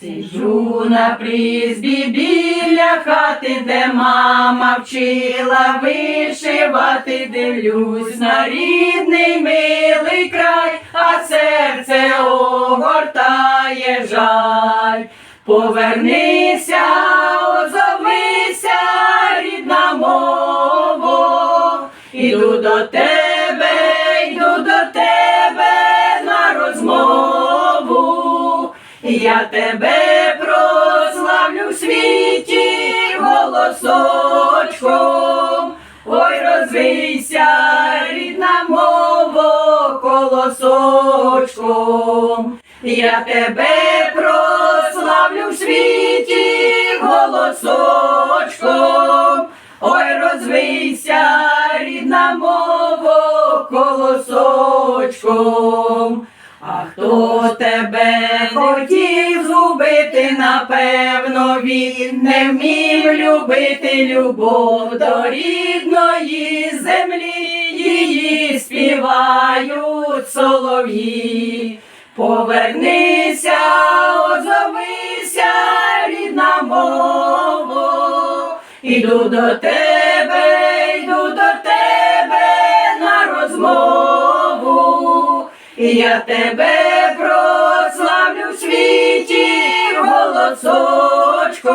Сиджу на призбі біля хати, де мама вчила вишивати, дивлюсь на рідний милий край, а серце огортає жаль. Повернися, озовися, рідна мово, іду до тебе, Я тебе прославлю в світі голосочком. Ой, розвийся, рідна мово, колосочком. Я тебе прославлю в світі голосочком. Ой, розвийся, рідна мово, колосочком. А хто тебе хотів згубити, напевно, він не вмів любити любов до рідної землі, її співають солов'ї. Повернися, озовися, рідна мово, іду до тебе, Я тебе прославлю в світі голосочком.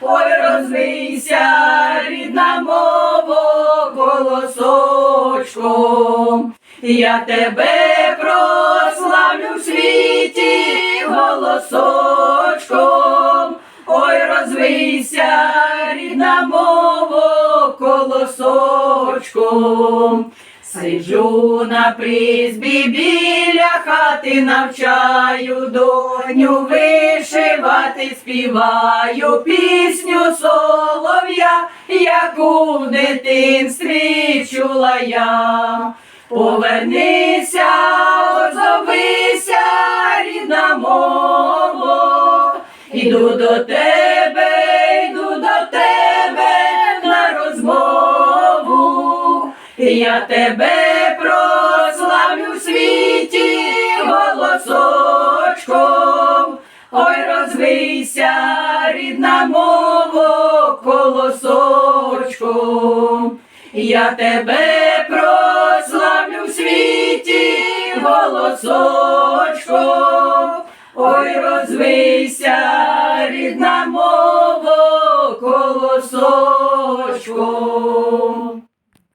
Ой, розвийся, рідна мово, голосочком. Я тебе прославлю в світі голосочком. Ой, розвийся, рідна мово, колосочком. Сиджу на призбі біля хати, навчаю доню вишивати, співаю пісню солов'я, яку в дитинстві чула я. Повернися, озовися, рідна мово, іду до тебе, Я тебе прославлю в світі голосочком. Ой, розвийся, рідна мово, колосочком. Я тебе прославлю в світі голосочком. Ой, розвийся, рідна мово,